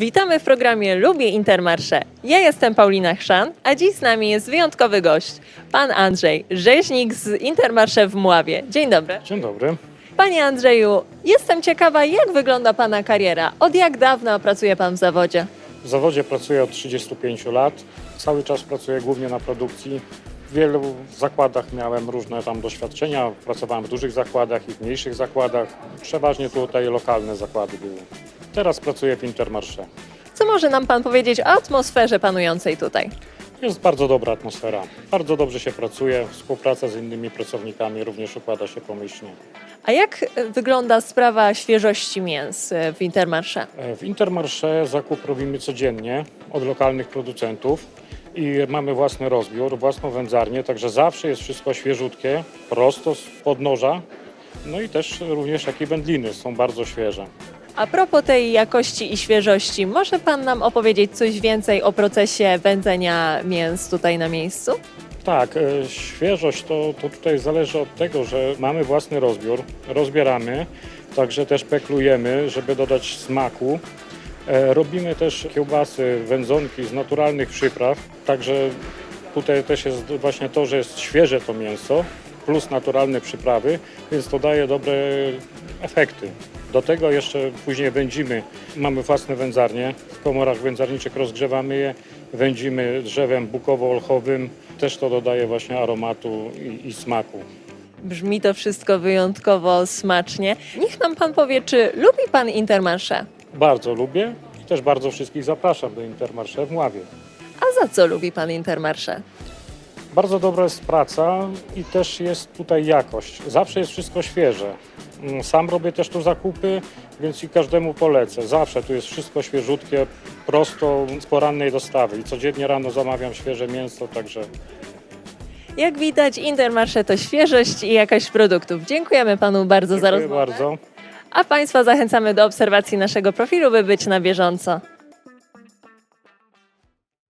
Witamy w programie Lubię Intermarché. Ja jestem Paulina Chrzan, a dziś z nami jest wyjątkowy gość, pan Andrzej, rzeźnik z Intermarché w Mławie. Dzień dobry. Dzień dobry. Panie Andrzeju, jestem ciekawa, jak wygląda pana kariera? Od jak dawna pracuje pan w zawodzie? W zawodzie pracuję od 35 lat. Cały czas pracuję głównie na produkcji. W wielu zakładach miałem różne tam doświadczenia. Pracowałem w dużych zakładach i w mniejszych zakładach. Przeważnie tutaj lokalne zakłady były. Teraz pracuję w Intermarché. Co może nam pan powiedzieć o atmosferze panującej tutaj? Jest bardzo dobra atmosfera. Bardzo dobrze się pracuje. Współpraca z innymi pracownikami również układa się pomyślnie. A jak e, wygląda sprawa świeżości mięs e, w Intermarché? E, W Intermarché zakup robimy codziennie od lokalnych producentów i mamy własny rozbiór, własną wędzarnię, także zawsze jest wszystko świeżutkie, prosto z podnoża. No i też również jak i wędliny są bardzo świeże. A propos tej jakości i świeżości, może pan nam opowiedzieć coś więcej o procesie wędzenia mięs tutaj na miejscu? Tak, e, świeżość to, to tutaj zależy od tego, że mamy własny rozbiór, rozbieramy, także też peklujemy, żeby dodać smaku. E, Robimy też kiełbasy, wędzonki z naturalnych przypraw, także tutaj też jest właśnie to, że jest świeże to mięso, plus naturalne przyprawy, więc to daje dobre efekty. Do tego jeszcze później wędzimy. Mamy własne wędzarnie, w komorach wędzarniczych rozgrzewamy je, wędzimy drzewem bukowo-olchowym, też to dodaje właśnie aromatu i, i smaku. Brzmi to wszystko wyjątkowo smacznie. Niech nam pan powie, czy lubi pan Intermarché? Bardzo lubię i też bardzo wszystkich zapraszam do Intermarché w Mławie. A za co lubi pan Intermarché? Bardzo dobra jest praca i też jest tutaj jakość. Zawsze jest wszystko świeże. Mm, Sam robię też tu zakupy, więc i każdemu polecę. Zawsze tu jest wszystko świeżutkie, prosto z porannej dostawy. I codziennie rano zamawiam świeże mięso, także Jak widać, Intermarché to świeżość i jakość produktów. Dziękujemy panu bardzo za dziękuję rozmowę. bardzo. A państwa zachęcamy do obserwacji naszego profilu, by być na bieżąco.